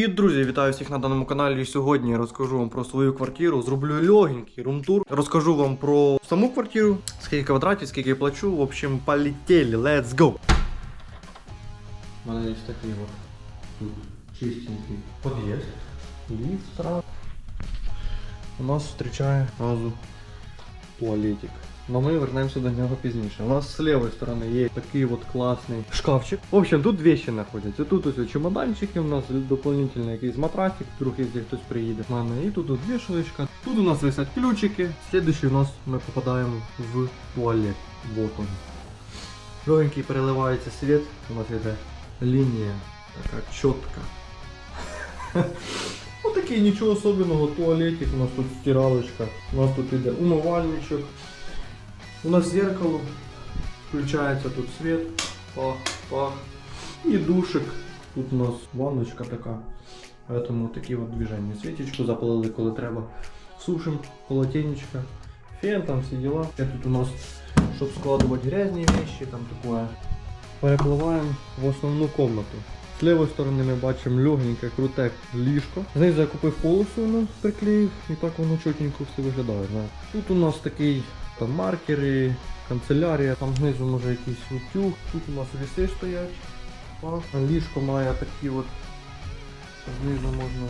І друзі, вітаю всіх на даному каналі. Сьогодні я розкажу вам про свою квартиру. Зроблю легенький румтур. Розкажу вам про саму квартиру, скільки квадратів, скільки я плачу. В общем, полетели, let's go. У мене є такий от чистенький під'їзд. Ліфт сразу. У нас зустрічає сразу туалетик. Но мы вернемся до нього пізніше. У нас с левой стороны есть такий вот классный шкафчик. В общем, тут вещи находятся. Тут ось чемоданчики, у нас дополнительный якийсь матрасик, вдруг если хтось приїде. в мене. І тут от вішалочка. Тут у нас висять ключики. Следующий у нас ми попадаємо в туалет. Вот он. Легенький переливається світ. У нас йде лінія така чітка. Ну такий нічого особенного, туалетик, у нас тут стиралочка, у нас тут іде умивальничок. У нас зеркало, включається тут світ, пах, пах. І душик. Тут у нас ванночка така. Поэтому такі от движення. Свічечку запалили, коли треба. Сушим, полотенечко, фен, там всі діла. Це тут у нас, щоб складувати грязні вещи, там таке. Перепливаємо в основну комнату. З лівої сторони ми бачимо легеньке, круте ліжко. Знизу я купив полосу, воно приклеїв, і так воно чотенько все виглядає. Тут у нас такий там маркери, канцелярія, там знизу може якийсь утюг. Тут у нас віси стоять. Ліжко має такі от. Знизу можна.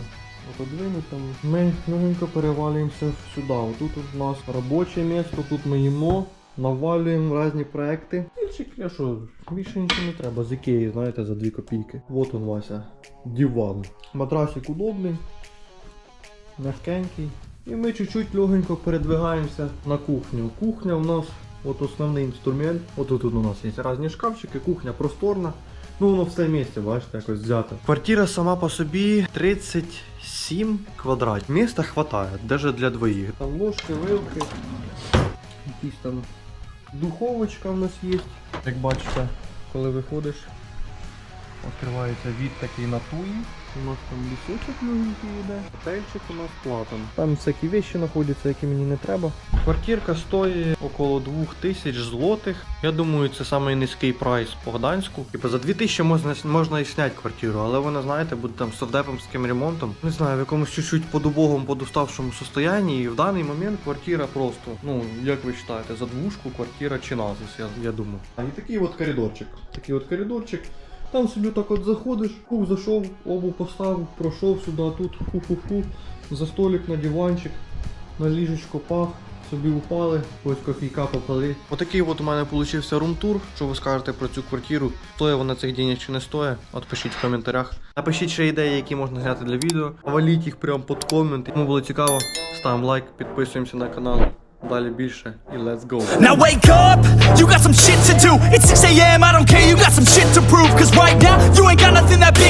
Там. Ми легенько перевалюємося сюди. Тут у нас робоче місце, тут ми їмо. Навалюємо різні проекти. Я що, більше нічого не треба. З Ікеї, знаєте, за 2 копійки. Вот он Вася. Диван. Матрасик удобний, мягкенький. І ми чуть-чуть легенько передвигаємося на кухню. Кухня у нас от основний інструмент. От тут у нас є різні шкафчики, кухня просторна. Ну воно все місце, бачите, якось взято. Квартира сама по собі 37 квадратів. Міста хватає, навіть для двоїх. Там ложки, вилки, якісь там духовочка у нас є. Як бачите, коли виходиш, відкривається від такий на туї. У нас там лісочок легенький йде. Готельчик у нас платан. Там всякі вещи знаходяться, які мені не треба. Квартирка стоїть около 2000 злотих. Я думаю, це самий низький прайс по Гданську. Типу за 2000 можна, можна і зняти квартиру, але вона, знаєте, буде там з совдепомським ремонтом. Не знаю, в якомусь чуть-чуть подубогому, подуставшому состоянні. І в даний момент квартира просто, ну, як ви вважаєте, за двушку квартира чи назис, я, я думаю. А і такий от коридорчик. Такий от коридорчик. Там собі так от заходиш, фух, зайшов, обув поставив, пройшов сюди, тут фу-фу-фу, за столик на диванчик, на ліжечко пах, собі упали, ось кофійка попали. Отакий от у мене получився румтур. Що ви скажете про цю квартиру? Стоїть вона цих денег чи не стоїть? От пишіть в коментарях. Напишіть ще ідеї, які можна зняти для відео. Валіть їх прямо під комент. Кому було цікаво, ставимо лайк, підписуємося на канал. Далі більше і let's go. Now wake up, you got some shit to do. It's 6 a.m., I don't care, you got some shit to prove. Cause right now, you ain't got nothing that big